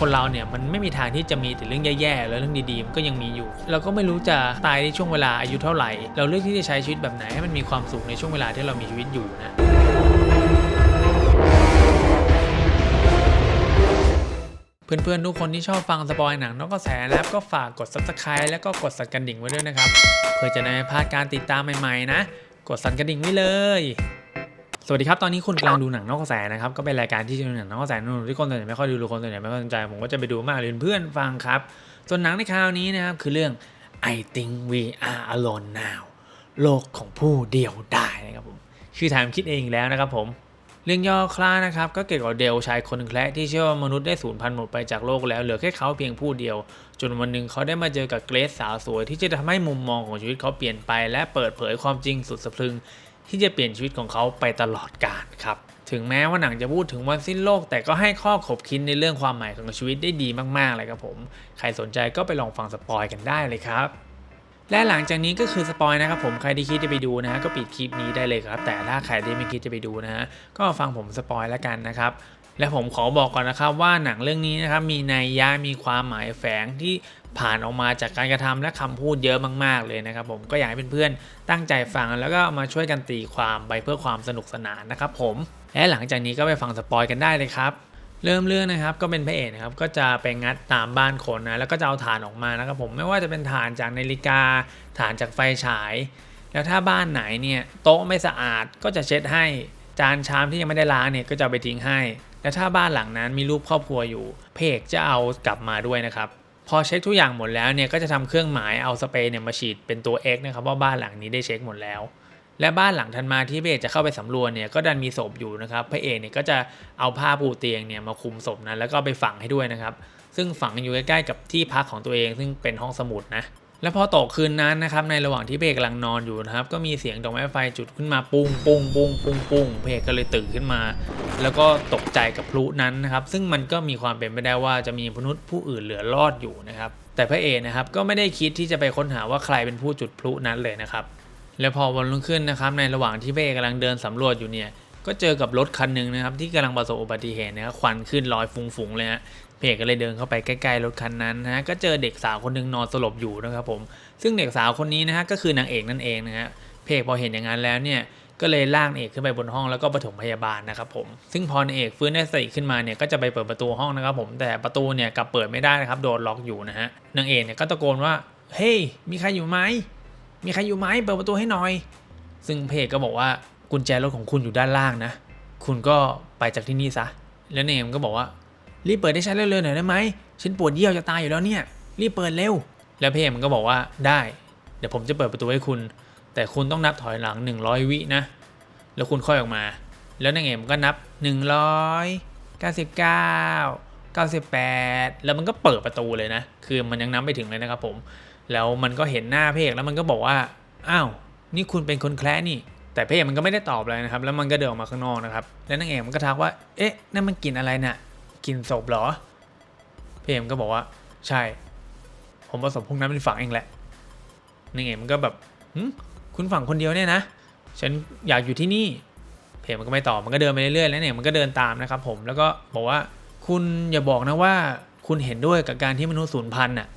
คนเราเนี่ยมันไม่มีทางที่จะมีแต่เรื่องแย่ๆแล้วเรื่องดีๆมันก็ยังมีอยู่ เราก็ไม่รู้จะตายในช่วงเวลาอายุเท่าไหร่ เราเลือกที่จะใช้ชีวิตแบบไหนให้มันมีความสุขในช่วงเวลาที่เรามีชีวิตอยู่นะเพื่อนๆ ทุกคนที่ชอบฟังสปอยหนังนอกกระแสนะครับก็ฝากกด subscribe แล้วก็กดสั่นกระดิ่งไว้ด้วยนะครับ เพื่อจะได้ไม่พลาดการติดตามใหม่ๆนะ กดสั่นกระดิ่งไว้เลย สวัสดีครับ ตอนนี้คุณกำลังดูหนังนอกกระแสนะครับ ก็เป็นรายการที่จะดูหนังนอกกระแสนู่นที่คนส่วนใหญ่ไม่ค่อยดูหรือคนส่วนใหญ่ไม่ค่อยสนใจ ผมก็จะไปดูมากเลยเพื่อนฟังครับ ส่วนหนังในคราวนี้นะครับ คือเรื่อง I think we are alone now โลกของผู้เดียวได้นะครับผมชื่อถามคิดเองแล้วนะครับผม เรื่องย่อคล้านะครับ ก็เกี่ยวกับเดลชายคนแคละที่เชื่อว่ามนุษย์ได้สูญพันธุ์หมดไปจากโลกแล้วเหลือแค่เขาเพียงผู้เดียว จนวันหนึ่งเขาได้มาเจอกับเกรซสาวสวย ที่จะทำให้มุมมองของชีวิตเขาเปลี่ยนไป และเปิดเผยความจริงสุดสะพรึง ที่จะเปลี่ยนชีวิตของเขาไปตลอดกาลครับถึงแม้ว่าหนังจะพูดถึงวันสิ้นโลก แต่ก็ให้ข้อขบคิดในเรื่องความหมายของชีวิตได้ดีมากๆเลยครับผม ใครสนใจก็ไปลองฟังสปอยกันได้เลยครับ และหลังจากนี้ก็คือสปอยนะครับผมใครที่คิดจะไปดูนะฮะก็ปิดคลิปนี้ได้เลยครับ แต่ถ้าใครที่ไม่คิดจะไปดูนะฮะก็ฟังผมสปอยแล้วกันนะครับและผมขอบอกก่อนนะครับว่าหนังเรื่องนี้นะครับมีนัยยะมีความหมายแฝงที่ ผ่านออกมาจากการกระทำและคำพูดเยอะมาก ๆ เลยนะครับ ผมก็อยากให้เพื่อนๆตั้งใจฟังแล้วก็มาช่วยกันตีความไปเพื่อความสนุกสนานนะครับ ผมและหลังจากนี้ก็ไปฟังสปอยกันได้เลยครับเริ่มเรื่องนะครับก็เป็นพระเอกนะครับก็จะไปงัดตามบ้านคนนะแล้วก็จะเอาถ่านออกมานะครับผมไม่ว่าจะเป็นถ่านจากนาฬิกาถ่านจากไฟฉาย แล้วถ้าบ้านไหนเนี่ยโต๊ะไม่สะอาดก็จะเช็ดให้ จานชามที่ยังไม่ได้ล้างเนี่ยก็จะไปทิ้งให้ แล้วถ้าบ้านหลังนั้นมีรูปครอบครัวอยู่ เพเอกจะเอากลับมาด้วยนะครับ พอเช็คทุกอย่างหมดแล้วเนี่ยก็จะทำเครื่องหมายเอาสเปรย์เนี่ยมาฉีดเป็นตัว X นะครับว่าบ้านหลังนี้ได้เช็คหมดแล้ว และบ้านหลังทันมาที่พระเอกจะเข้าไปสำรวจเนี่ยก็ดันมีศพอยู่นะครับพระเอกเนี่ยก็จะเอาผ้าปูเตียงเนี่ยมาคลุมศพนั้นแล้วก็ไปฝังให้ด้วยนะครับ ซึ่งฝังอยู่ใกล้ๆกับที่พักของตัวเอง ซึ่งเป็นห้องสมุดนะ แล้วพอตกคืนนั้นนะครับในระหว่างที่พระเอกกำลังนอนอยู่นะครับ ก็มีเสียงดอกไม้ไฟจุดขึ้นมาปุ้งปุ้งปุ้งปุ้งปุ้งพระเอกก็เลยตื่นขึ้นมา แล้วก็ตกใจกับพลุนั้นนะครับ ซึ่งมันก็มีความเป็นไปได้ว่าจะมีมนุษย์ผู้อื่นเหลือรอดอยู่นะครับ แต่พระเอกนะครับก็ไม่ได้คิดที่จะไปค้นหาว่าใครเป็นผู้จุดพลุนั้นเลยนะครับ แล้วพอวันรุ่งขึ้นนะครับ ในระหว่างที่พระเอกกำลังเดินสำรวจอยู่เนี่ยก็เจอกับรถคันหนึ่งนะครับที่กำลังประสบอุบัติเหตุนะครับควันขึ้นลอยฟุ้งๆเลยฮะ เอกก็เลยเดินเข้าไปใกล้ๆรถคันนั้นนะฮะก็เจอเด็กสาวคนหนึ่งนอนสลบอยู่นะครับผมซึ่งเด็กสาวคนนี้นะฮะก็คือนางเอกนั่นเองนะฮะเอกพอเห็นอย่างนั้นแล้วเนี่ยก็เลยลากเอกขึ้นไปบนห้องแล้วก็ปฐมพยาบาลนะครับผมซึ่งพอนเอกฟื้นได้สติขึ้นมาเนี่ยก็จะไปเปิดประตูห้องนะครับผมแต่ประตูเนี่ยกลับเปิดไม่ได้นะครับโดนล็อกอยู่นะฮะนางเอกเนี่ยก็ตะโกนว่าเฮ้ยมีใครอยู่ไหมมีใครอยู่ไหมเปิดประตูให้หน่อย ซึ่งเพจก็บอกว่ากุญแจรถของคุณอยู่ด้านล่างนะ คุณก็ไปจากที่นี่ซะ แล้วเนมก็บอกว่า รีบเปิดให้ฉันเร็วๆหน่อยได้ไหมฉันปวดเยี่ยวจะตายอยู่แล้วเนี่ย รีบเปิดเร็ว แล้วเพจมันก็บอกว่าได้ เดี๋ยวผมจะเปิดประตูให้คุณ แต่คุณต้องนับถอยหลัง 100 วินะ แล้วคุณค่อยออกมา แล้วนางเอกมันก็นับ 199 98 แล้วมันก็เปิดประตูเลยนะ คือมันยังนับไม่ถึงเลยนะครับผม แล้วมันก็เห็นหน้าเพกแล้วมันก็บอกว่า อ้าว นี่คุณเป็นคนแคร์นี่ แต่เพกมันก็ไม่ได้ตอบอะไรนะครับ แล้วมันก็เดินออกมาข้างนอกนะครับ แล้วนางเอกมันก็ทักว่า เอ๊ะ นั่นมันกลินอะไรน่ะ กลินศพเหรอเพกมันก็บอกว่า ใช่ ผมผสมพวกนั้นเป็นฝังเองแหละนางเอกมันก็แบบหึคุณฝังคนเดียวเนี่ยนะ ฉันอยากอยู่ที่นี่ เพจมันก็ไม่ตอบมันก็เดินไปเรื่อยๆแล้วเนี่ยมันก็เดินตามนะครับผมแล้วก็บอกว่าคุณอย่าบอกนะว่าคุณเห็นด้วยกับการที่มนุษย์สูญพันธุ์น่ะ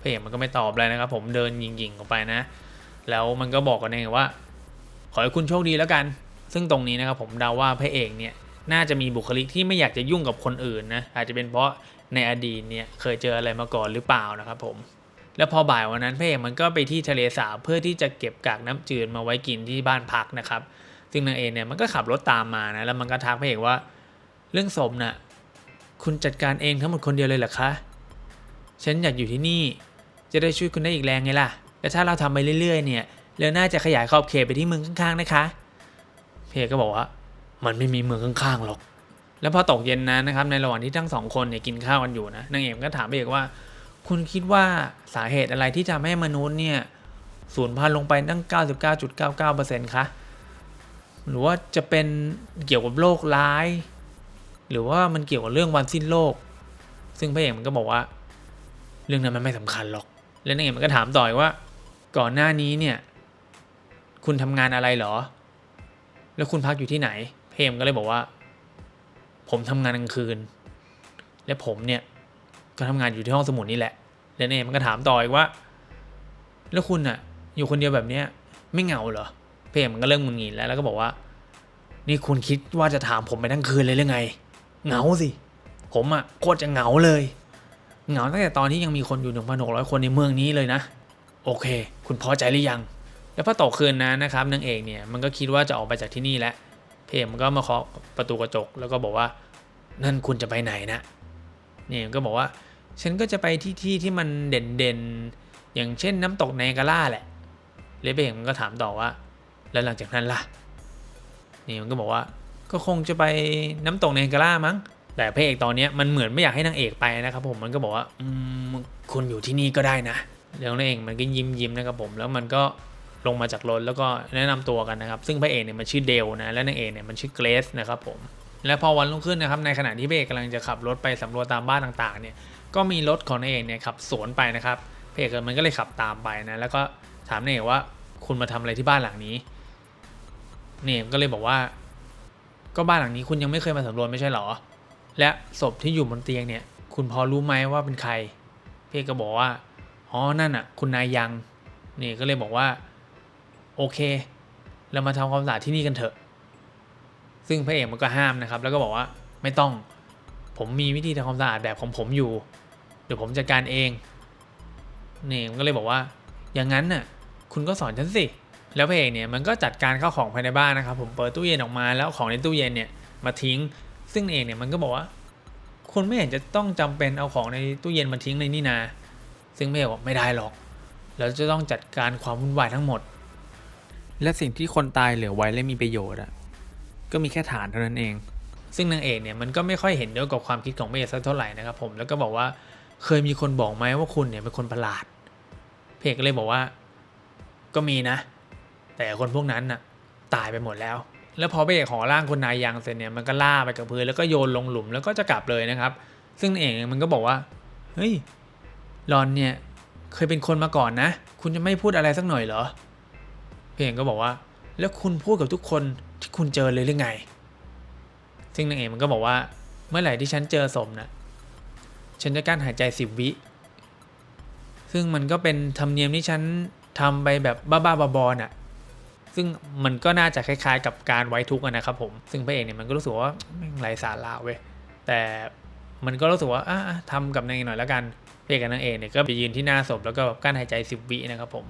เพจมันก็ไม่ตอบอะไรนะครับ ผมเดินยิงๆออกไปนะ แล้วมันก็บอกกันเองว่า ขอให้คุณโชคดีแล้วกัน ซึ่งตรงนี้นะครับผมเดาว่าพระเอกเนี่ย น่าจะมีบุคลิกที่ไม่อยากจะยุ่งกับคนอื่นนะอาจจะเป็นเพราะในอดีตเนี่ยเคยเจออะไรมาก่อนหรือเปล่านะครับผมแล้วพอบ่ายวันนั้นพระเอกมันก็ไปที่ทะเลสาบเพื่อที่จะเก็บกากน้ำจืดมาไว้กินที่บ้านพักนะครับ ซึ่งนางเอกเนี่ยมันก็ขับรถตามมานะแล้วมันก็ทักพระเอกว่า เรื่องศพน่ะคุณจัดการเองทั้งหมดคนเดียวเลยเหรอคะฉันอยากอยู่ที่นี่ จะได้ช่วยคุณได้อีกแรงไงล่ะแต่ถ้าเราทำไปเรื่อยๆ เนี่ยเราน่าจะขยายขอบเขตไปที่เมืองข้างๆนะคะ เพเอกก็บอกว่า มันไม่มีเมืองข้างๆหรอก แล้วพอตกเย็นนั้นนะครับ ในระหว่างที่ทั้งสองคนเนี่ยกินข้าวกันอยู่นะนางเอกก็ถามพระเอกว่า คุณคิดว่าสาเหตุอะไรที่ทำให้มนุษย์เนี่ยสูญพันธุ์ลงไปตั้ง 99.99%คะหรือว่าจะเป็นเกี่ยวกับโรคร้าย หรือว่ามันเกี่ยวกับเรื่องวันสิ้นโลก ซึ่งพระเอกมันก็บอกว่า เรื่องนั้นมันไม่สำคัญหรอก แล้วนางเอกมันก็ถามต่ออีกว่า ก่อนหน้านี้เนี่ย คุณทำงานอะไรหรอ แล้วคุณพักอยู่ที่ไหน เพมก็เลยบอกว่า ผมทำงานกลางคืน และผมเนี่ยก็ทำงานอยู่ที่ห้องสมุดนี่แหละแล้วเนี่ยมันก็ถามต่ออีกว่า แล้วคุณอะอยู่คนเดียวแบบเนี้ยไม่เหงาเหรอ เพจมันก็เริ่มมึนงิดแล้วแล้วก็บอกว่า นี่คุณคิดว่าจะถามผมไปทั้งคืนเลยหรือไงเหงาสิ ผมอะโคตรจะเหงาเลย เหงาตั้งแต่ตอนที่ยังมีคนอยู่1,600คนในเมืองนี้เลยนะ โอเค คุณพอใจหรือยัง แล้วพอตกคืนนั้นนะครับนางเอกเนี่ยมันก็คิดว่าจะออกไปจากที่นี่แล้ว เพจมันก็มาเคาะประตูกระจกแล้วก็บอกว่า นั่นคุณจะไปไหนนะเนี่ยก็บอกว่า ฉันก็จะไปที่ที่ที่มันเด่นๆอย่างเช่นน้ำตกไนกาล่าแหละเลเบกมันก็ถามต่อว่า แล้วหลังจากนั้นล่ะ นี่มันก็บอกว่าก็คงจะไปน้ำตกไนกาล่ามั้ง แต่พระเอกตอนนี้มันเหมือนไม่อยากให้นางเอกไปนะครับผมมันก็บอกว่าอืมคุณอยู่ที่นี่ก็ได้นะแล้วนางเอกมันก็ยิ้มยิ้มๆนะครับผมแล้วมันก็ ลงมาจากรถแล้วก็แนะนำตัวกันนะครับ ซึ่งพระเอกเนี่ยมันชื่อเดลนะและนางเอกเนี่ยมันชื่อเกรซนะครับผมและพอวันรุ่งขึ้นนะครับในขณะที่พระเอกกำลังจะขับรถไปสำรวจตามบ้านต่างๆเนี่ยก็มีรถของนางเอกเนี่ยขับสวนไปนะครับพระเอกมันก็เลยขับตามไปนะแล้วก็ถามนางเอกว่าคุณมาทำอะไรที่บ้านหลังนี้เนี่ยก็เลยบอกว่า ก็บ้านหลังนี้คุณยังไม่เคยมาสำรวจไม่ใช่เหรอ และศพที่อยู่บนเตียงเนี่ย คุณพอรู้ไหมว่าเป็นใครพะเอกก็บอกว่า อ๋อ นั่นอะ คุณนายยัง นี่ก็เลยบอกว่า โอเค เรามาทำความสะอาดที่นี่กันเถอะ ซึ่งพระเอกมันก็ห้ามนะครับ แล้วก็บอกว่าไม่ต้อง ผมมีวิธีทำความสะอาดแบบของผมอยู่ เดี๋ยวผมจัดการเองนี่มันก็เลยบอกว่า อย่างนั้นน่ะ คุณก็สอนฉันสิ แล้วพระเอกเนี่ยมันก็จัดการเข้าของภายในบ้านนะครับ ผมเปิดตู้เย็นออกมาแล้วของในตู้เย็นเนี่ยมาทิ้ง ซึ่งเอกเนี่ยมันก็บอกว่า คุณไม่เห็นจะต้องจำเป็นเอาของในตู้เย็นมาทิ้งในนี่นา ซึ่งพระเอกบอกไม่ได้หรอก เราจะต้องจัดการความวุ่นวายทั้งหมด และสิ่งที่คนตายเหลือไว้และมีประโยชน์อะก็มีแค่ฐานเท่านั้นเอง ซึ่งนางเอกเนี่ยมันก็ไม่ค่อยเห็นด้วยกับความคิดของพระเอกสักเท่าไหร่นะครับผมแล้วก็บอกว่าเคยมีคนบอกไหมว่าคุณเนี่ยเป็นคนประหลาดพเอกเลยบอกว่า ก็มีนะ แต่คนพวกนั้นน่ะตายไปหมดแล้ว แล้วพอพเอกห่อร่างคนนายยังเสร็จเนี่ยมันก็ล่าไปกับพื้นแล้วก็โยนลงหลุมแล้วก็จะกลับเลยนะครับ ซึ่งนางเอกมันก็บอกว่าเฮ้ยรอนเนี่ยเคยเป็นคนมาก่อนนะ คุณจะไม่พูดอะไรสักหน่อยเหรอ พระเอกก็บอกว่า แล้วคุณพูดกับทุกคนที่คุณเจอเลยหรือไง ซึ่งนางเอกมันก็บอกว่า เมื่อไหร่ที่ฉันเจอสมนะฉันจะกั้นหายใจสิบวิ ซึ่งมันก็เป็นธรรมเนียมที่ฉันทำไปแบบบ้าๆบอๆน่ะ ซึ่งมันก็น่าจะคล้ายๆ กับการไว้ทุกข์นะครับผม ซึ่งพระเอกเนี่ยมันก็รู้สึกว่าแม่ไร้สาระเว้ย แต่มันก็รู้สึกว่าอะทำกับนางเอกหน่อยแล้วกันพระเอกกับนางเอกเนี่ยก็ไปยืนที่หน้าศพแล้วก็แบบกั้นหายใจสิบวินะครับผม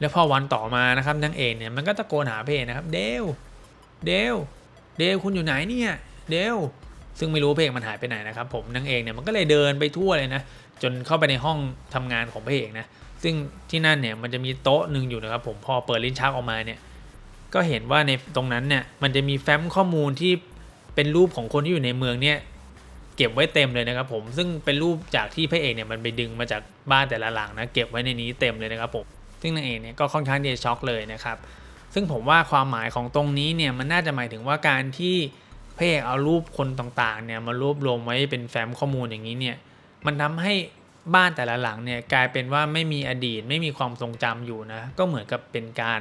แล้วพอวันต่อมานะครับนางเอกเนี่ยมันก็ตะโกนหาพเอกนะครับ เดวเดวเดวคุณอยู่ไหนเนี่ยเดวซึ่งไม่รู้เพลงมันหายไปไหนนะครับผมนางเอกเนี่ยมันก็เลยเดินไปทั่วเลยนะจนเข้าไปในห้องทำงานของพระเอกนะซึ่งที่นั่นเนี่ยมันจะมีโต๊ะหนึ่งอยู่นะครับผมพอเปิดลิ้นชักออกมาเนี่ยก็เห็นว่าในตรงนั้นเนี่ยมันจะมีแฟ้มข้อมูลที่เป็นรูปของคนที่อยู่ในเมืองเนี่ยเก็บไว้เต็มเลยนะครับผมซึ่งเป็นรูปจากที่พระเอกเนี่ยมันไปดึงมาจากบ้านแต่ละหลังนะเก็บไว้ในนี้เต็มเลยนะครับผม ซึ่งนางเอกเนี่ยก็ค่อนข้างที่จะช็อกเลยนะครับ ซึ่งผมว่าความหมายของตรงนี้เนี่ยมันน่าจะหมายถึงว่าการที่พระเอกเอารูปคนต่างๆเนี่ยมารวบรวมไว้เป็นแฟ้มข้อมูลอย่างนี้เนี่ยมันทำให้บ้านแต่ละหลังเนี่ยกลายเป็นว่าไม่มีอดีตไม่มีความทรงจำอยู่นะก็เหมือนกับเป็นการ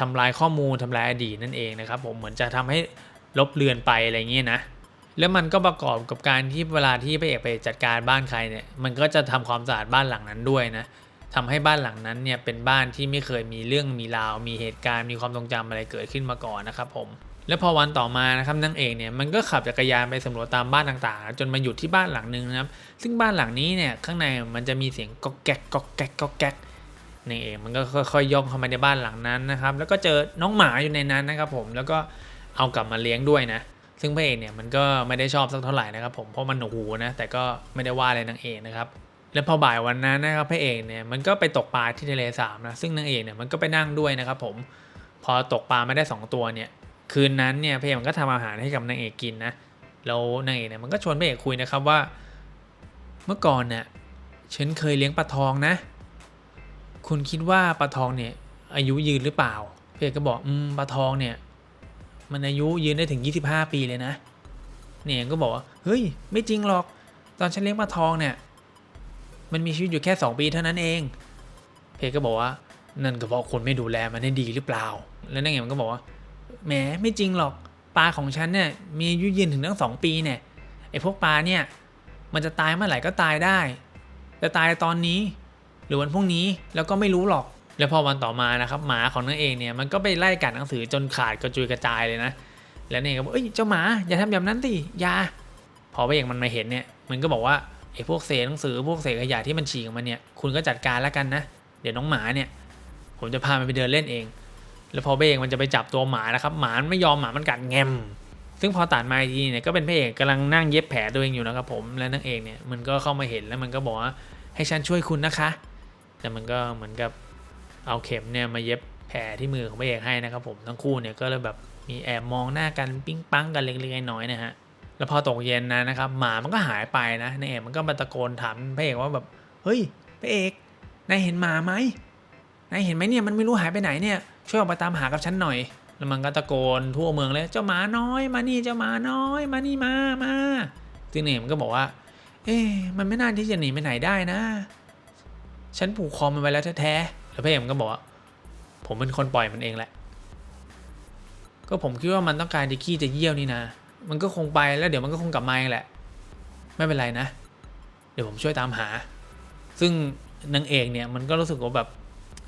ทำลายข้อมูลทำลายอดีตนั่นเองนะครับ ผมเหมือนจะทำให้ลบเลือนไปอะไรเงี้ยนะแล้วมันก็ประกอบกับการที่เวลาที่พระเอกไปจัดการบ้านใครเนี่ยมันก็จะทำความสะอาดบ้านหลังนั้นด้วยนะ ทำให้บ้านหลังนั้นเนี่ยเป็นบ้านที่ไม่เคยมีเรื่องมีราว มีเหตุการณ์มีความทรงจำอะไรเกิดขึ้นมาก่อนนะครับผมแล้วพอวันต่อมานะครับนางเอกเนี่ยมันก็ขับจักรยานไปสำรวจตามบ้านต่างๆ จนมาหยุดที่บ้านหลังหนึ่งนะครับ ซึ่งบ้านหลังนี้เนี่ยข้างในมันจะมีเสียงก๊อกแก๊กก๊อกแก๊กก๊อกแก๊กนางเอกมันก็ค่อยๆย่องเข้ามาในบ้านหลังนั้นนะครับ แล้วก็เจอน้องหมาอยู่ในนั้นนะครับผมแล้วก็เอากลับมาเลี้ยงด้วยนะ ซึ่งพระเอกเนี่ยมันก็ไม่ได้ชอบสักเท่าไหร่นะครับผมเพราะมันหนูนะแต่ก็ไม่ได้ว่าอะไรนางเอกนะครับ แล้วพอบ่ายวันนั้นนะครับพระเอกเนี่ยมันก็ไปตกปลาที่ทะเลสาบนะซึ่งนางเอกเนี่ยมันก็ไปนั่งด้วยนะครับผมพอตกปลาไม่ได้ 2 ตัวเนี่ยคืนนั้นเนี่ยพระเอกมันก็ทำอาหารให้กับนางเอกกินนะแล้วนางเอกเนี่ยมันก็ชวนพระเอกคุยนะครับว่า เมื่อก่อนเนี่ยฉันเคยเลี้ยงปลาทองนะ คุณคิดว่าปลาทองเนี่ยอายุยืนหรือเปล่าพระเอกก็บอกอืมปลาทองเนี่ยมันอายุยืนได้ถึง 25 ปีเลยนะเนี่ยก็บอกว่าเฮ้ยไม่จริงหรอก ตอนฉันเลี้ยงปลาทองเนี่ย มันมีชีวิตอยู่แค่ 2 ปีเท่านั้นเอง เพก็บอกว่า นั่นก็เพราะคนไม่ดูแลมันให้ดีหรือเปล่า แล้วนั่นไงมันก็บอกว่า แหมไม่จริงหรอก ปลาของฉันเนี่ยมีอายุยืนถึงตั้งสองปีเนี่ย ไอ้พวกปลาเนี่ย มันจะตายเมื่อไหร่ก็ตายได้จะตายตอนนี้ หรือวันพรุ่งนี้แล้วก็ไม่รู้หรอก แล้วพอวันต่อมานะครับหมาของนางเอกเนี่ยมันก็ไปไล่กัดหนังสือจนขาดกระจุยกระจายเลยนะ แล้วนางเอกก็บอกเอ้ยเจ้าหมาอย่าทำแบบนั้นสิอย่าพอพระเอกมันมาเห็นเนี่ยมันก็บอกว่า ไอ้พวกเศษหนังสือพวกเศษขยะที่มันฉีกออกมาเนี่ย คุณก็จัดการแล้วกันนะ เดี๋ยวน้องหมาเนี่ย ผมจะพามันไปเดินเล่นเอง แล้วพอพระเอกมันจะไปจับตัวหมานะครับ หมามันไม่ยอมหมามันกัดแงม ซึ่งพอตัดมาอีกทีเนี่ยก็เป็นพระเอกกำลังนั่งเย็บแผลตัวเองอยู่นะครับผม และนางเอกเนี่ยมันก็เข้ามาเห็นแล้วมันก็บอกว่าให้ฉันช่วยคุณนะคะ แต่มันก็เหมือนกับเอาเข็มเนี่ยมาเย็บแผลที่มือของพระเอกให้นะครับผม ทั้งคู่เนี่ยก็เลยแบบมีแอบมองหน้ากันปิ้งปังกันเล็กๆน้อยๆนะฮะ แล้วพอตกเย็นนะนะครับหมามันก็หายไปนะนางเอกมันก็มาตะโกนถามพระเอกว่าแบบเฮ้ยพระเอกนายเห็นหมาไหมนายเห็นไหมเนี่ยมันไม่รู้หายไปไหนเนี่ยช่วยออกไปตามหากับฉันหน่อย แล้วมันก็ตะโกนทั่วเมืองเลยเจ้าหมาน้อยมานี่เจ้าหมาน้อยมานี่มามาซึ่งเนี่ยมันก็บอกว่า เอ๊มันไม่น่าที่จะหนีไปไหนได้นะ ฉันผูกคอมันไว้แล้วแท้ๆแล้วพระเอกมันก็บอกว่าผมเป็นคนปล่อยมันเองแหละ ก็ผมคิดว่ามันต้องการจะขี้จะเยี่ยวนี่นะ มันก็คงไปแล้วเดี๋ยวมันก็คงกลับมาเองแหละ ไม่เป็นไรนะ เดี๋ยวผมช่วยตามหา ซึ่งนางเอกเนี่ยมันก็รู้สึกว่าแบบ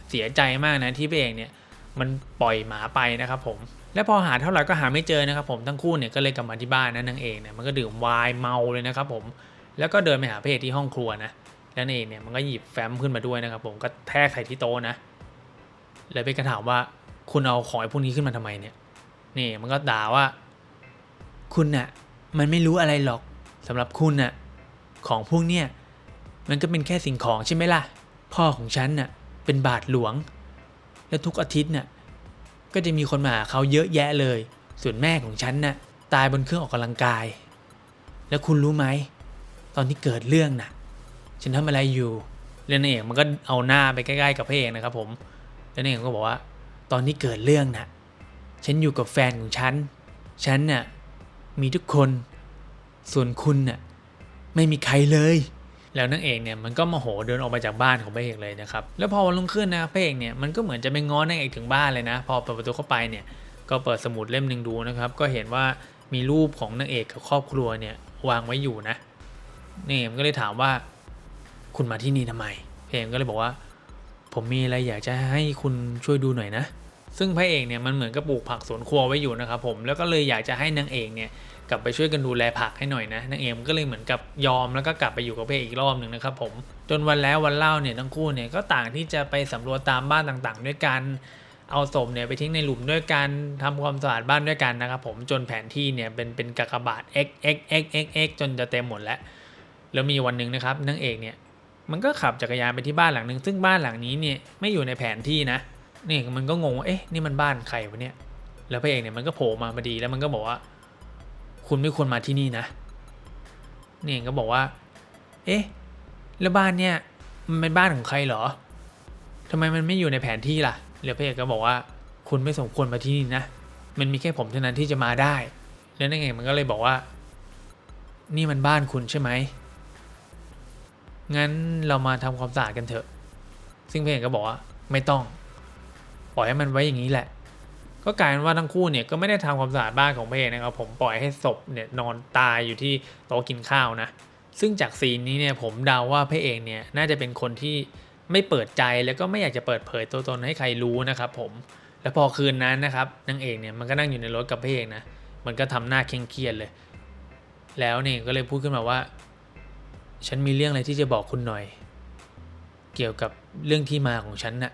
เสียใจมากนะที่พระเอกเนี่ยมันปล่อยหมาไปนะครับผม และพอหาเท่าไหร่ก็หาไม่เจอนะครับผมทั้งคู่เนี่ยก็เลยกลับมาที่บ้านนะนางเอกเนี่ยมันก็ดื่มไวน์เมาเลยนะครับผม แล้วก็เดินไปหาพระเอกที่ห้องครัวนะ แล้วนางเอกเนี่ยมันก็หยิบแฟ้มขึ้นมาด้วยนะครับผมก็แทกใส่ที่โต๊ะนะ เลยไปกระถามว่าคุณเอาของไอ้พวกนี้ขึ้นมาทำไมเนี่ย นี่มันก็ด่าว่า คุณน่ะมันไม่รู้อะไรหรอกสำหรับคุณน่ะของพวกเนี่ยมันก็เป็นแค่สิ่งของใช่ไหมล่ะ พ่อของฉันน่ะเป็นบาทหลวง และทุกอาทิตย์น่ะก็จะมีคนมาหาเขาเยอะแยะเลย ส่วนแม่ของฉันน่ะตายบนเครื่องออกกำลังกาย แล้วคุณรู้ไหม ตอนที่เกิดเรื่องน่ะ ฉันทำอะไรอยู่เรื่องนางเอกมันก็เอาหน้าไปใกล้ๆกับพระเอกนะครับผมแล้วนางเอกก็บอกว่า ตอนที่เกิดเรื่องน่ะ ฉันอยู่กับแฟนของฉัน ฉันน่ะ มีทุกคน ส่วนคุณน่ะไม่มีใครเลย แล้วนางเอกเนี่ยมันก็โมโหเดินออกมาจากบ้านของพระเอกเลยนะครับ แล้วพอวันรุ่งขึ้นนะพระเอกเนี่ยมันก็เหมือนจะไปง้อนางเอกถึงบ้านเลยนะ พอเปิดประตูเข้าไปเนี่ยก็เปิดสมุดเล่มหนึ่งดูนะครับ ก็เห็นว่ามีรูปของนางเอกกับครอบครัวเนี่ยวางไว้อยู่นะนี่มันก็เลยถามว่า คุณมาที่นี่ทำไม เพระเอกก็เลยบอกว่า ผมมีอะไรอยากจะให้คุณช่วยดูหน่อยนะ ซึ่งพระเอกเนี่ยมันเหมือนกับปลูกผักสวนครัวไว้อยู่นะครับผมแล้วก็เลยอยากจะให้นางเอกเนี่ยกลับไปช่วยกันดูแลผักให้หน่อยนะนางเอกก็เลยเหมือนกับยอมแล้วก็กลับไปอยู่กับพระเอกอีกรอบหนึ่งนะครับผมจนวันแล้ววันเล่าเนี่ยทั้งคู่เนี่ยก็ต่างที่จะไปสำรวจตามบ้านต่างๆ ด้วยกันเอาศพเนี่ยไปทิ้งในหลุมด้วยกันทำความสะอาดบ้านด้วยกันนะครับผมจนแผนที่เนี่ยเป็นเป็นกากบาท x x x x x จนจะเต็มหมดแล้วแล้วมีวันหนึ่งนะครับนางเอกเนี่ยมันก็ขับจักรยานไปที่บ้านหลังหนึ่งซึ่งบ้านหลังนี้เนี่ยไม่อยู่ในแผนที่นะ นี่มันก็งงว่าเอ๊ะนี่มันบ้านใครวะเนี่ย แล้วพระเอกเนี่ยมันก็โผล่มาพอดีแล้วมันก็บอกว่า คุณไม่ควรมาที่นี่นะนี่ก็บอกว่า เอ๊ะแล้วบ้านเนี่ยมันเป็นบ้านของใครเหรอทำไมมันไม่อยู่ในแผนที่ล่ะแล้วพระเอกก็บอกว่า คุณไม่สมควรมาที่นี่นะมันมีแค่ผมเท่านั้นที่จะมาได้ แล้วนางเอกมันก็เลยบอกว่า นี่มันบ้านคุณใช่ไหมงั้นเรามาทำความสะอาดกันเถอะ ซึ่งเพลงก็บอกว่า ไม่ต้อง ปล่อยให้มันไว้อย่างนี้แหละ ก็กลายเป็นว่าทั้งคู่เนี่ยก็ไม่ได้ทำความสะอาดบ้านของเพลงนะครับ ผมปล่อยให้ศพเนี่ยนอนตายอยู่ที่โต๊ะกินข้าวนะ ซึ่งจากซีนนี้เนี่ยผมเดาว่าพระเอกเนี่ยน่าจะเป็นคนที่ไม่เปิดใจแล้วก็ไม่อยากจะเปิดเผยตัวตนให้ใครรู้นะครับ ผม แล้วพอคืนนั้นนะครับนางเอกเนี่ยมันก็นั่งอยู่ในรถกับพระเอกนะ มันก็ทำหน้าเคร่งเครียดเลย แล้วเนี่ยก็เลยพูดขึ้นมาว่า ฉันมีเรื่องอะไรที่จะบอกคุณหน่อย เกี่ยวกับเรื่องที่มาของฉันนะ่ะ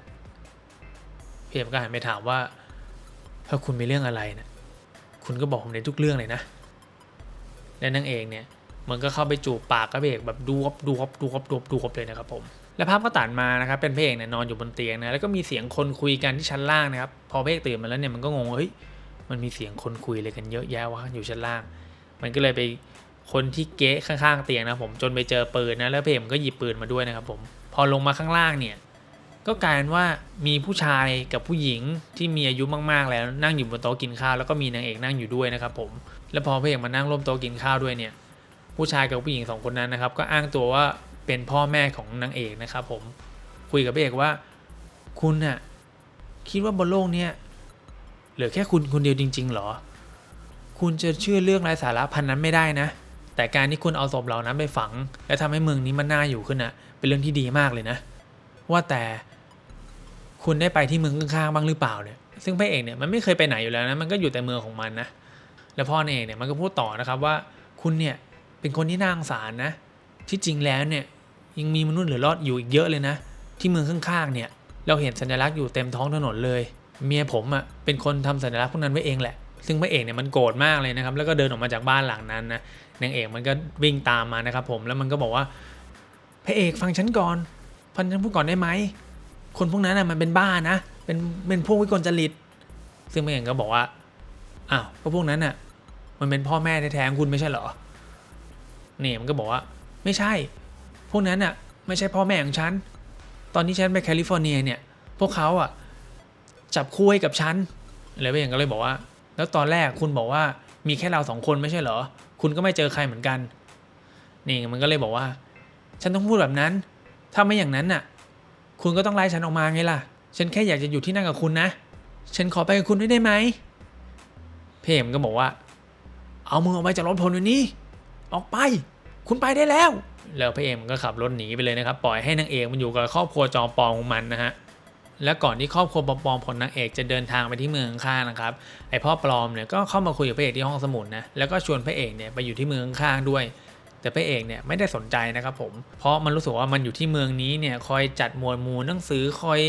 พี่เอ็มก็หันไปถามว่า ถ้าคุณมีเรื่องอะไรนะคุณก็บอกผมในทุกเรื่องเลยนะ และนางเอกเนี่ยมันก็เข้าไปจูบปากกับพระเอกแบบดูบดูบดูบดูบดูบเลยนะครับผมและภาพก็ตัดมานะครับเป็นพระเอกเนี่ยนอนอยู่บนเตียงนะแล้วก็มีเสียงคนคุยกันที่ชั้นล่างนะครับพอพระเอกตื่นมาแล้วเนี่ยมันก็งงเฮ้ยมันมีเสียงคนคุยอะไรกันเยอะแยะวะอยู่ชั้นล่าง มันก็เลยไปคนที่เก๊ข้างๆเตียงนะผมจนไปเจอปืนนะแล้วเพมก็หยิบปืนมาด้วยนะครับผมพอลงมาข้างล่างเนี่ย ก็กลายเป็นว่ามีผู้ชายกับผู้หญิงที่มีอายุมากๆ แล้วนั่งอยู่บนโต๊ะกินข้าวแล้วก็มีนางเอกนั่งอยู่ด้วยนะครับผมแล้วพอพระเอกมานั่งร่วมโต๊ะกินข้าวด้วยเนี่ยผู้ชายกับผู้หญิงสองคนนั้นนะครับก็อ้างตัวว่าเป็นพ่อแม่ของนางเอกนะครับผมคุยกับพระเอกว่า คุณน่ะคิดว่าบนโลกเนี้ยเหลือแค่คุณคนเดียวจริง ๆ หรอ คุณจะเชื่อเรื่องไร้สาระพันนั้นไม่ได้นะ แต่การที่คุณเอาศพเหล่านั้นไปฝัง และทำให้เมืองนี้มันน่าอยู่ขึ้นนะเป็นเรื่องที่ดีมากเลยนะ ว่าแต่ คุณได้ไปที่เมืองข้างๆบ้างหรือเปล่าเนี่ยซึ่งพระเอกเนี่ยมันไม่เคยไปไหนอยู่แล้วนะมันก็อยู่แต่เมืองของมันนะแล้วพ่อเอกเนี่ยมันก็พูดต่อนะครับว่าคุณเนี่ยเป็นคนที่น่าสงสารนะ ที่จริงแล้วเนี่ยยังมีมนุษย์เหลือรอดอยู่อีกเยอะเลยนะ ที่เมืองข้างๆเนี่ยเราเห็นสัญลักษณ์อยู่เต็มท้องถนนเลย เมียผมอะ่ะเป็นคนทำสัญลักษณ์พวกนั้นไว้เองแหละ ซึ่งพระเอกเนี่ยมันโกรธมากเลยนะครับ แล้วก็เดินออกมาจากบ้านหลังนั้นนะนางเอกมันก็วิ่งตามมานะครับผมแล้วมันก็บอกว่าพระเอกฟังฉันก่อนฟังฉันพูดก่อนได้ไหม คนพวกนั้นอะมันเป็นบ้านะ เป็นเป็นพวกวิกลจริต ซึ่งพระเอกก็บอกว่าอ้าวก็พวกนั้นอะ มันเป็นพ่อแม่แท้ๆคุณไม่ใช่เหรอนี่มันก็บอกว่า ไม่ใช่ พวกนั้นอะ ไม่ใช่พ่อแม่ของฉัน ตอนที่ฉันไปแคลิฟอร์เนียเนี่ย พวกเขาอะจับคู่ให้กับฉันแล้วพระเอกก็เลยบอกว่า แล้วตอนแรกคุณบอกว่ามีแค่เราสองคนไม่ใช่เหรอ คุณก็ไม่เจอใครเหมือนกัน นี่มันก็เลยบอกว่า ฉันต้องพูดแบบนั้น ถ้าไม่อย่างนั้นน่ะ คุณก็ต้องไล่ฉันออกมาไงล่ะ ฉันแค่อยากจะอยู่ที่นั่นกับคุณนะ ฉันขอไปกับคุณด้วยได้ไหมเพมก็บอกว่า เอามือออกไปจากรถผมเดี๋ยวนี้ออกไป คุณไปได้แล้ว แล้วพระเอกมันก็ขับรถหนีไปเลยนะครับ ปล่อยให้นางเอกมันอยู่กับครอบครัวจอมปลอมของมันนะฮะ และก่อนที่ครอบครัวปลอมๆของนางเอกจะเดินทางไปที่เมืองข้างนะครับ ไอพ่อปลอมเนี่ยก็เข้ามาคุยกับพระเอกที่ห้องสมุดนะ แล้วก็ชวนพระเอกเนี่ยไปอยู่ที่เมืองข้างด้วย แต่พระเอกเนี่ยไม่ได้สนใจนะครับผม เพราะมันรู้สึกว่ามันอยู่ที่เมืองนี้เนี่ยคอยจัดมวดหมู่หนังสือคอย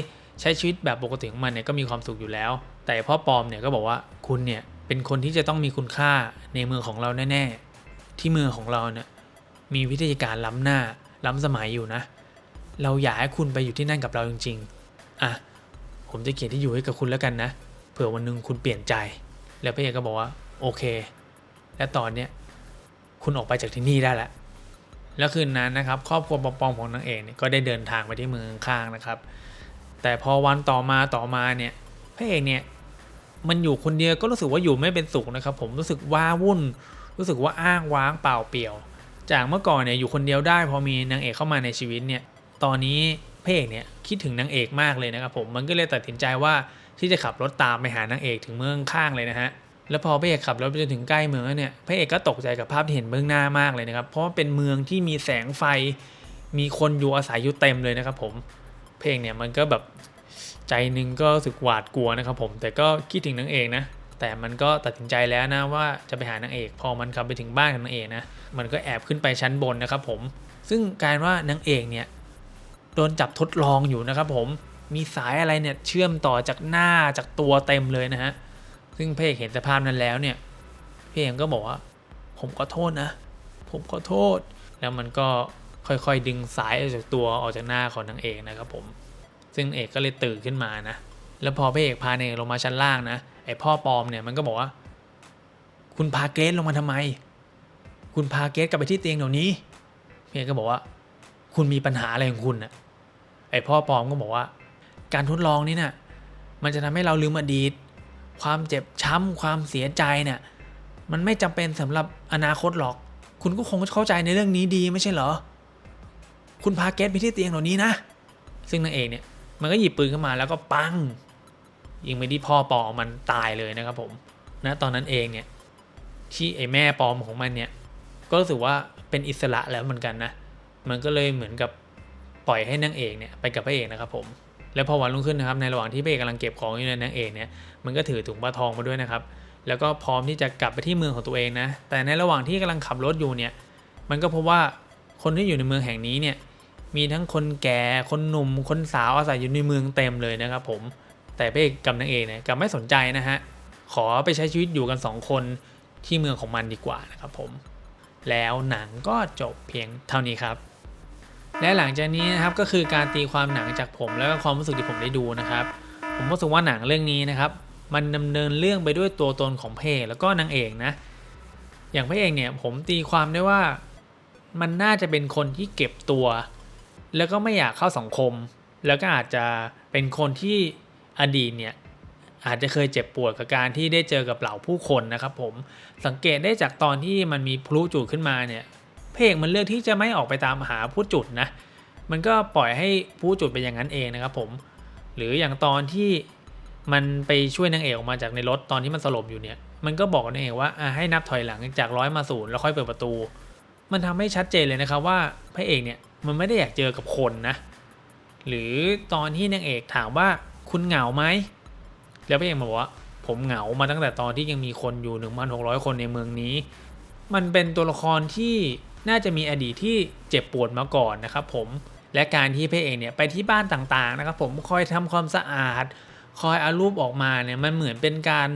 ใช้ชีวิตแบบปกติของมันเนี่ยก็มีความสุขอยู่แล้ว แต่พ่อปอมเนี่ยก็บอกว่าคุณเนี่ยเป็นคนที่จะต้องมีคุณค่าในเมืองของเราแน่ๆ ที่เมืองของเราเนี่ยมีวิทยาการล้ำหน้าล้ำสมัยอยู่นะ เราอยากให้คุณไปอยู่ที่นั่นกับเราจริง ๆ อะ ผมจะเขียนที่อยู่ให้กับคุณแล้วกันนะ เผื่อวันหนึ่งคุณเปลี่ยนใจ แล้วพระเอกก็บอกว่าโอเค และตอนเนี้ย คุณออกไปจากที่นี่ได้แล้วแล้วคืนนั้นนะครับ ครอบครัวปอมๆของนางเอกเนี่ยก็ได้เดินทางไปที่เมืองข้างนะครับ แต่พอวันต่อมาต่อมาเนี่ยพระเอกเนี่ยมันอยู่คนเดียวก็รู้สึกว่าอยู่ไม่เป็นสุขนะครับ ผมรู้สึกว้าวุ่น รู้สึกว่าอ้างว้างเปล่าเปลี่ยว จากเมื่อก่อนเนี่ยอยู่คนเดียวได้ พอมีนางเอกเข้ามาในชีวิตเนี่ยตอนนี้พระเอกเนี่ยคิดถึงนางเอกมากเลยนะครับผมมันก็เลยตัดสินใจว่าที่จะขับรถตามไปหานางเอกถึงเมืองข้างเลยนะฮะ แล้วพอพระเอกขับรถไปจนถึงใกล้เมืองแล้วเนี่ยพระเอกก็ตกใจกับภาพที่เห็นเบื้องหน้ามากเลยนะครับ เพราะว่าเป็นเมืองที่มีแสงไฟ มีคนอยู่อาศัยอยู่เต็มเลยนะครับ ผมเพลงเนี่ยมันก็แบบใจหนึงก็รู้สึกหวาดกลัวนะครับ ผมแต่ก็คิดถึงนางเอกนะแต่มันก็ตัดสินใจแล้วนะว่าจะไปหานางเอก พอมันขับไปถึงบ้านของนางเอกนะมันก็แอบขึ้นไปชั้นบนนะครับ ผมซึ่งกลารว่านางเอกเนี่ยโดนจับทดลองอยู่นะครับ ผมมีสายอะไรเนี่ยเชื่อมต่อจากหน้าจากตัวเต็มเลยนะฮะ ซึ่งพระเอกเห็นสภาพนั้นแล้วเนี่ยพระเอกก็บอกว่า ผมขอโทษนะ ผมขอโทษ แล้วมันก็ค่อยๆดึงสายออกจากตัวออกจากหน้าของนางเอกนะครับผม ซึ่งเอกก็เลยตื่นขึ้นมานะ แล้วพอพระเอกพานงเอกลงมาชั้นล่างนะ ไอพ่อปอมเนี่ยมันก็บอกว่า คุณพาเกรซลงมาทำไม คุณพาเกรซกลับไปที่เตียงเดี๋ยวนี้พระเอกก็บอกว่า คุณมีปัญหาอะไรของคุณน่ะไอพ่อปอมก็บอกว่า การทดลองนี่น่ะมันจะทำให้เราลืมอดีต ความเจ็บช้ำความเสียใจเนี่ย มันไม่จำเป็นสำหรับอนาคตหรอก คุณก็คงเข้าใจในเรื่องนี้ดีไม่ใช่เหรอ คุณพาเกตไปที่เตียงเหล่านี้นะ ซึ่งนางเอกเนี่ยมันก็หยิบปืนขึ้นมาแล้วก็ปังยิงไปที่พ่อปอมันตายเลยนะครับผมนะตอนนั้นเองเนี่ยที่ไอแม่ปอมของมันเนี่ย ก็รู้สึกว่าเป็นอิสระแล้วเหมือนกันนะ มันก็เลยเหมือนกับปล่อยให้นางเอกเนี่ยไปกับพระเอกนะครับผม แล้วพอวันรุ่งขึ้นนะครับในระหว่างที่พระเอกกำลังเก็บของอยู่ในยนางเอกเนี่ยมันก็ถือถุงปลาทองมาด้วยนะครับแล้วก็พร้อมที่จะกลับไปที่เมืองของตัวเองนะแต่ในระหว่างที่กำลังขับรถอยู่เนี่ยมันก็พบว่าคนที่อยู่ในเมืองแห่งนี้เนี่ยมีทั้งคนแก่คนหนุ่มคนสาวอาศัยอยู่ในเมืองเต็มเลยนะครับผมแต่พระเอกกับนางเอกเนี่ยกลับไม่สนใจนะฮะขอไปใช้ชีวิตอยู่กันสองคนที่เมืองของมันดีกว่านะครับผมแล้วหนังก็จบเพียงเท่านี้ครับ และหลังจากนี้นะครับก็คือการตีความหนังจากผมแล้วก็ความรู้สึกที่ผมได้ดูนะครับ ผมรู้สึกว่าหนังเรื่องนี้นะครับ มันดำเนินเรื่องไปด้วยตัวตนของพระเอกแล้วก็นางเอกนะ อย่างพระเอกเนี่ยผมตีความได้ว่ามันน่าจะเป็นคนที่เก็บตัว แล้วก็ไม่อยากเข้าสังคม แล้วก็อาจจะเป็นคนที่อดีตเนี่ยอาจจะเคยเจ็บปวดกับการที่ได้เจอกับเหล่าผู้คนนะครับผมสังเกตได้จากตอนที่มันมีพลุจุดขึ้นมาเนี่ย พระเอกมันเลือกที่จะไม่ออกไปตามหาผู้จุดนะ มันก็ปล่อยให้ผู้จุดเป็นอย่างนั้นเองนะครับผม หรืออย่างตอนที่มันไปช่วยนางเอกออกมาจากในรถตอนที่มันสลบอยู่เนี่ย มันก็บอกนางเอกว่าให้นับถอยหลังจากร้อยมาศูนย์แล้วค่อยเปิดประตู มันทำให้ชัดเจนเลยนะครับว่าพระเอกเนี่ยมันไม่ได้อยากเจอกับคนนะ หรือตอนที่นางเอกถามว่าคุณเหงาไหม แล้วพระเอกบอกว่าผมเหงามาตั้งแต่ตอนที่ยังมีคนอยู่ 1,600 คนในเมืองนี้ มันเป็นตัวละครที่ น่าจะมีอดีตที่เจ็บปวดมาก่อนนะครับผมและการที่พระเอกเนี่ยไปที่บ้านต่างๆนะครับผมคอยทำความสะอาด คอยเอารูปออกมาเนี่ยมันเหมือนเป็นการ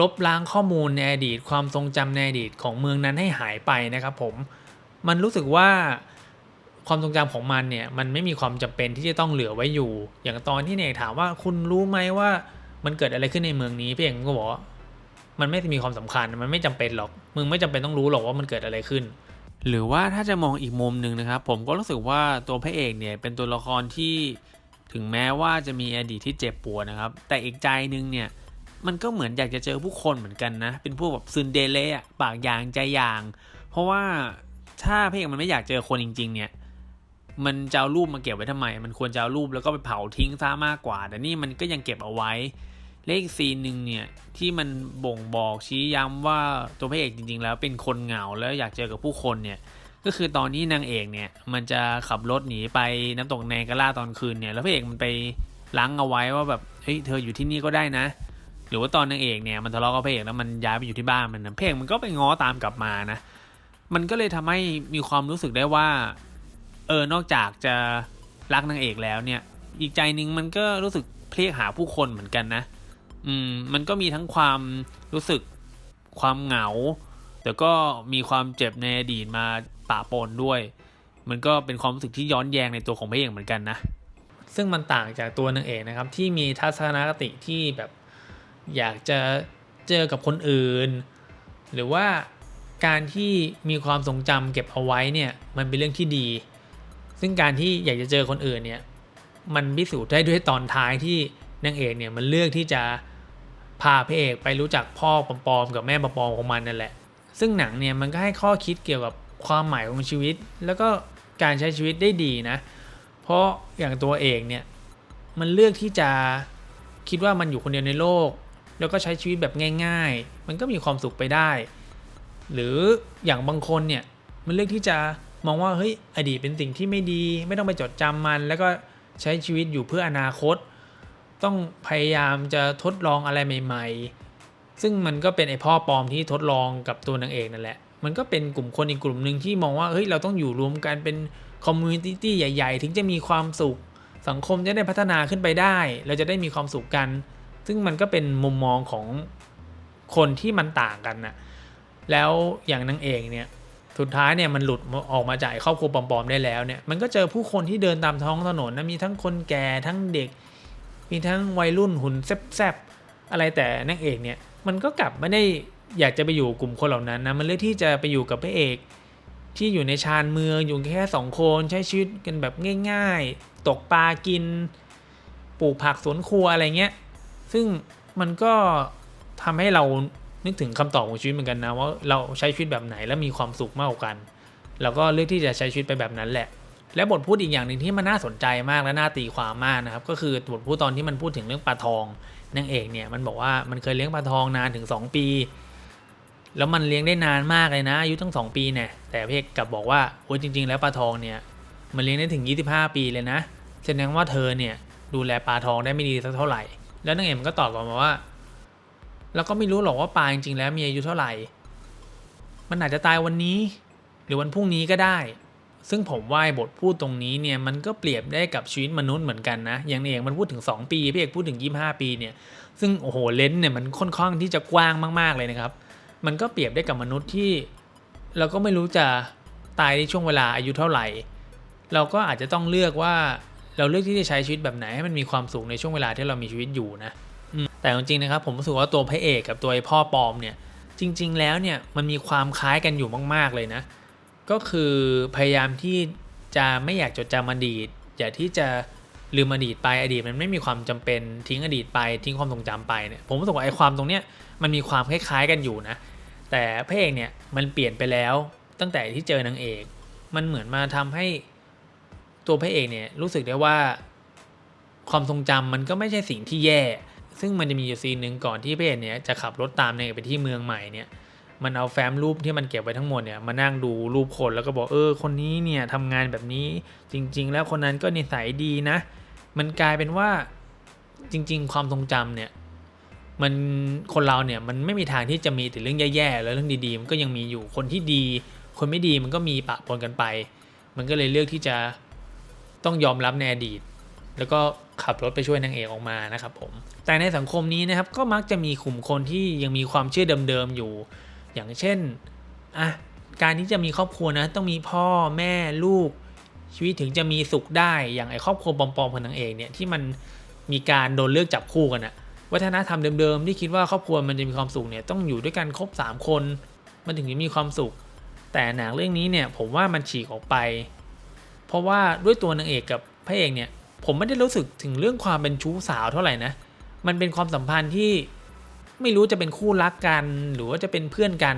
ลบล้างข้อมูลในอดีต ความทรงจำในอดีตของเมืองนั้นให้หายไปนะครับผมมันรู้สึกว่าความทรงจำของมันเนี่ยมันไม่มีความจำเป็นที่จะต้องเหลือไว้อยู่ อย่างตอนที่เนกถามว่าคุณรู้ไหมว่ามันเกิดอะไรขึ้นในเมืองนี้พี่เอกก็บอกว่ามันไม่มีความสำคัญมันไม่จำเป็นหรอกมึงไม่จำเป็นต้องรู้หรอกว่ามันเกิดอะไรขึ้น หรือว่าถ้าจะมองอีกมุมหนึ่งนะครับ ผมก็รู้สึกว่าตัวพระเอกเนี่ยเป็นตัวละครที่ถึงแม้ว่าจะมีอดีตที่เจ็บปวดนะครับ แต่อีกใจหนึงเนี่ยมันก็เหมือนอยากจะเจอผู้คนเหมือนกันนะ เป็นพวกแบบซึนเดเละอะปากยางใจยาง เพราะว่าถ้าพระเอกมันไม่อยากเจอคนจริง ๆ เนี่ย มันจะเอารูปมาเก็บไว้ทำไม มันควรจะเอารูปแล้วก็ไปเผาทิ้งซะมากกว่า แต่นี่มันก็ยังเก็บเอาไว้ เลขซีนหนึ่งเนี่ย ที่มันบ่งบอกชี้ย้ำว่าตัวพระเอกจริง ๆ แล้วเป็นคนเหงาแล้วอยากเจอกับผู้คนเนี่ย ก็คือตอนนี้นางเอกเนี่ย มันจะขับรถหนีไปน้ำตกแนงกาล่าตอนคืนเนี่ย แล้วพระเอกมันไปล้างเอาไว้ว่าแบบเฮ้ยเธออยู่ที่นี่ก็ได้นะ หรือว่าตอนนางเอกเนี่ยมันทะเลาะกับพระเอกแล้วมันย้ายไปอยู่ที่บ้านมันนะพระเอกมันก็ไปง้อตามกลับมานะ มันก็เลยทำให้มีความรู้สึกได้ว่าเออนอกจากจะรักนางเอกแล้วเนี่ย อีกใจหนึ่งมันก็รู้สึกเพลียหาผู้คนเหมือนกันนะ อืมมันก็มีทั้งความรู้สึกความเหงา แต่ก็มีความเจ็บในอดีตมาปะปนด้วย มันก็เป็นความรู้สึกที่ย้อนแยงในตัวของพระเอกเหมือนกันนะ ซึ่งมันต่างจากตัวนางเอกนะครับ ที่มีทัศนคติที่แบบอยากจะเจอกับคนอื่น หรือว่าการที่มีความทรงจำเก็บเอาไว้เนี่ยมันเป็นเรื่องที่ดี ซึ่งการที่อยากจะเจอคนอื่นเนี่ยมันพิสูจน์ได้ด้วยตอนท้ายที่นางเอกเนี่ยมันเลือกที่จะ พาพระเอกไปรู้จักพ่อปอมๆกับแม่ปอมๆของมันนั่นแหละ ซึ่งหนังเนี่ยมันก็ให้ข้อคิดเกี่ยวกับความหมายของชีวิต แล้วก็การใช้ชีวิตได้ดีนะ เพราะอย่างตัวเอกเนี่ยมันเลือกที่จะคิดว่ามันอยู่คนเดียวในโลก แล้วก็ใช้ชีวิตแบบง่าย ๆ มันก็มีความสุขไปได้ หรืออย่างบางคนเนี่ยมันเลือกที่จะมองว่าเฮ้ยอดีตเป็นสิ่งที่ไม่ดี ไม่ต้องไปจดจำมัน แล้วก็ใช้ชีวิตอยู่เพื่ออนาคต ต้องพยายามจะทดลองอะไรใหม่ ๆ ซึ่งมันก็เป็นไอพ่อปลอมที่ทดลองกับตัวนางเอกนั่นแหละ มันก็เป็นกลุ่มคนอีกกลุ่มหนึ่งที่มองว่าเฮ้ยเราต้องอยู่รวมกันเป็นคอมมูนิตี้ใหญ่ ๆ ถึงจะมีความสุข สังคมจะได้พัฒนาขึ้นไปได้ เราจะได้มีความสุขกัน ซึ่งมันก็เป็นมุมมองของคนที่มันต่างกันนะแล้วอย่างนางเอกเนี่ยสุดท้ายเนี่ยมันหลุดออกมาจากไอ้ครอบครัวปลอมๆได้แล้วเนี่ยมันก็เจอผู้คนที่เดินตามท้องถนนนะมีทั้งคนแก่ทั้งเด็ก มีทั้งวัยรุ่นหุ่นแซบๆอะไรแต่นางเอกเนี่ยมันก็กลับไม่ได้อยากจะไปอยู่กลุ่มคนเหล่านั้นนะมันเลือกที่จะไปอยู่กับพระเอก ที่อยู่ในชานเมืองอยู่แค่สองคนใช้ชีวิตกันแบบง่าย ๆ ตกปลากิน ปลูกผักสวนครัวอะไรเงี้ยซึ่งมันก็ทำให้เรานึกถึงคำตอบของชีวิตเหมือนกันนะว่าเราใช้ชีวิตแบบไหนแล้วมีความสุขมากกว่ากันเราก็เลือกที่จะใช้ชีวิตไปแบบนั้นแหละ และบทพูดอีกอย่างหนึ่งที่มันน่าสนใจมากและน่าตีความมากนะครับ ก็คือบทพูดตอนที่มันพูดถึงเรื่องปลาทองนางเอกเนี่ยมันบอกว่ามันเคยเลี้ยงปลาทองนานถึง 2 ปี แล้วมันเลี้ยงได้นานมากเลยนะอายุตั้ง 2 ปีเนี่ยแต่พี่เอกกลับบอกว่าโอ้ยจริง ๆ แล้วปลาทองเนี่ยมันเลี้ยงได้ถึง 25 ปีเลยนะแสดงว่าเธอเนี่ยดูแลปลาทองได้ไม่ดีสักเท่าไหร่ แล้วนางเอกมันก็ตอบกลับมาว่าแล้วก็ไม่รู้หรอกว่าปลาจริงๆแล้วมีอายุเท่าไหร่ มันอาจจะตายวันนี้ หรือวันพรุ่งนี้ก็ได้ ซึ่งผมว่าบทพูดตรงนี้เนี่ยมันก็เปรียบได้กับชีวิตมนุษย์เหมือนกันนะ อย่างเอกมันพูดถึง 2 ปีพี่เอกพูดถึง 25 ปีเนี่ย ซึ่งโอ้โหเลนส์เนี่ยมันค่อนข้างที่จะกว้างมากๆเลยนะครับ มันก็เปรียบได้กับมนุษย์ที่ เราก็ไม่รู้จะตายในช่วงเวลาอายุเท่าไหร่ เราก็อาจจะต้องเลือกว่าเราเลือกที่จะใช้ชีวิตแบบไหนให้มันมีความสุขในช่วงเวลาที่เรามีชีวิตอยู่นะแต่จริงๆนะครับผมรู้สึกว่าตัวพระเอกกับตัวไอพ่อปอมเนี่ยจริง ๆ แล้วเนี่ยมันมีความคล้ายกันอยู่มาก ๆเลยนะ ก็คือพยายามที่จะไม่อยากจดจำอดีต อยากที่จะลืมอดีตไปอดีตมันไม่มีความจำเป็นทิ้งอดีตไปทิ้งความทรงจำไปเนี่ยผมรู้สึกว่าไอ้ความตรงเนี้ยมันมีความคล้ายๆกันอยู่นะ แต่พระเอกเนี่ยมันเปลี่ยนไปแล้วตั้งแต่ที่เจอนางเอก มันเหมือนมาทำให้ตัวพระเอกเนี่ยรู้สึกได้ว่าความทรงจำมันก็ไม่ใช่สิ่งที่แย่ ซึ่งมันจะมีอยู่ซีนหนึ่งก่อนที่พระเอกเนี่ยจะขับรถตามนางเอกไปที่เมืองใหม่เนี่ย มันเอาแฟ้มรูปที่มันเก็บไว้ทั้งหมดเนี่ยมานั่งดูรูปคนแล้วก็บอกเออคนนี้เนี่ยทำงานแบบนี้จริง ๆ แล้วคนนั้นก็นิสัยดีนะ มันกลายเป็นว่าจริง ๆ ความทรงจำเนี่ยมันคนเราเนี่ยมันไม่มีทางที่จะมีแต่เรื่องแย่ๆแล้วเรื่องดีๆ มันก็ยังมีอยู่คนที่ดี คนไม่ดีมันก็มีปะปนกันไป มันก็เลยเลือกที่จะต้องยอมรับในอดีต แล้วก็ขับรถไปช่วยนางเอกออกมานะครับผมแต่ในสังคมนี้นะครับก็มักจะมีกลุ่มคนที่ยังมีความเชื่อเดิมๆอยู่ อย่างเช่นอะการที่จะมีครอบครัวนะต้องมีพ่อแม่ลูก ชีวิตถึงจะมีสุขได้อย่างไอครอบครัวปอมๆของนางเอกเนี่ยที่มันมีการโดนเลือกจับคู่กันอะวัฒนธรรมเดิมๆที่คิดว่าครอบครัวมันจะมีความสุขเนี่ยต้องอยู่ด้วยกันครบ 3 คน มันถึงจะมีความสุข แต่หนังเรื่องนี้เนี่ยผมว่ามันฉีกออกไป เพราะว่าด้วยตัวนางเอกกับพระเอกเนี่ยผมไม่ได้รู้สึกถึงเรื่องความเป็นชู้สาวเท่าไหร่นะมันเป็นความสัมพันธ์ที่ ไม่รู้จะเป็นคู่รักกัน หรือว่าจะเป็นเพื่อนกัน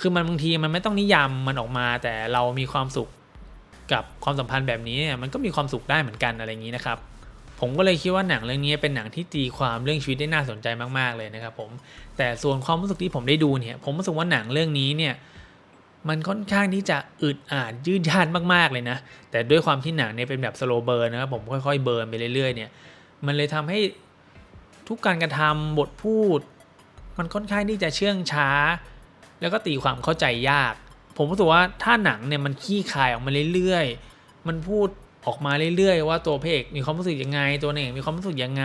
คือมันบางทีมันไม่ต้องนิยามมันออกมา แต่เรามีความสุขกับความสัมพันธ์แบบนี้เนี่ยมันก็มีความสุขได้เหมือนกันอะไรอย่างนี้นะครับ ผมก็เลยคิดว่าหนังเรื่องนี้เป็นหนังที่ตีความเรื่องชีวิตได้น่าสนใจมากๆเลยนะครับผมแต่ส่วนความรู้สึกที่ผมได้ดูเนี่ย ผมรู้สึกว่าหนังเรื่องนี้เนี่ยมันค่อนข้างที่จะอึดอัดยืดยาดมากๆเลยนะ แต่ด้วยความที่หนังเนี่ยเป็นแบบสโลเบิร์นนะครับผมค่อยๆเบิร์นไปเรื่อยๆเนี่ย มันเลยทำให้ ทุกการกระทำบทพูด มันค่อนข้างที่จะเชื่องช้า แล้วก็ตีความเข้าใจยาก ผมรู้สึกว่าถ้าหนังเนี่ยมันขี้คายออกมาเรื่อยๆ มันพูดออกมาเรื่อยๆ ว่าตัวพระเอกมีความรู้สึกยังไง ตัวเอกมีความรู้สึกยังไง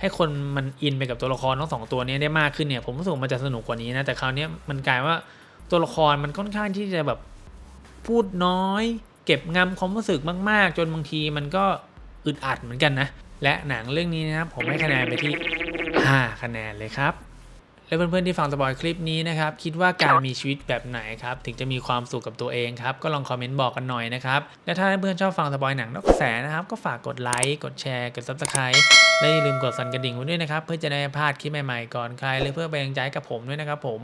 ให้คนมันอินไปกับตัวละครทั้งสองตัวนี้ได้มากขึ้นเนี่ย ผมรู้สึกมันจะสนุกกว่านี้นะ แต่คราวนี้มันกลายว่าตัวละครมันค่อนข้างที่จะแบบพูดน้อย เก็บงำความรู้สึกมาก ๆ จนบางทีมันก็อึดอัดเหมือนกันนะ และหนังเรื่องนี้นะครับผมให้คะแนนไปที่ 5 คะแนนเลยครับ และเพื่อนๆที่ฟังสปอยคลิปนี้นะครับ คิดว่าการมีชีวิตแบบไหนครับ ถึงจะมีความสุขกับตัวเองครับ ก็ลองคอมเมนต์บอกกันหน่อยนะครับ และถ้าเพื่อนชอบฟังสปอยหนังนอกกระแสนะครับ ก็ฝากกดไลค์กดแชร์กด subscribe และอย่าลืมกดสั่นกระดิ่งไว้ด้วยนะครับ เพื่อจะได้พลาดคลิปใหม่ๆก่อนใครและเพื่อเป็นกำลังใจกับผมด้วยนะครับ ผม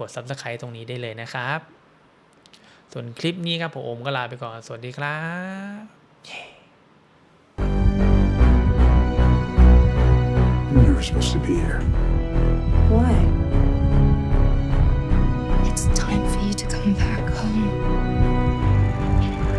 กด subscribe ตรงนี้ได้เลยนะครับส่วนคลิปนี้ครับผมโอมก็ลาไปก่อนสวัสดีครับ never supposed to be here. Why? It's time for you to come back.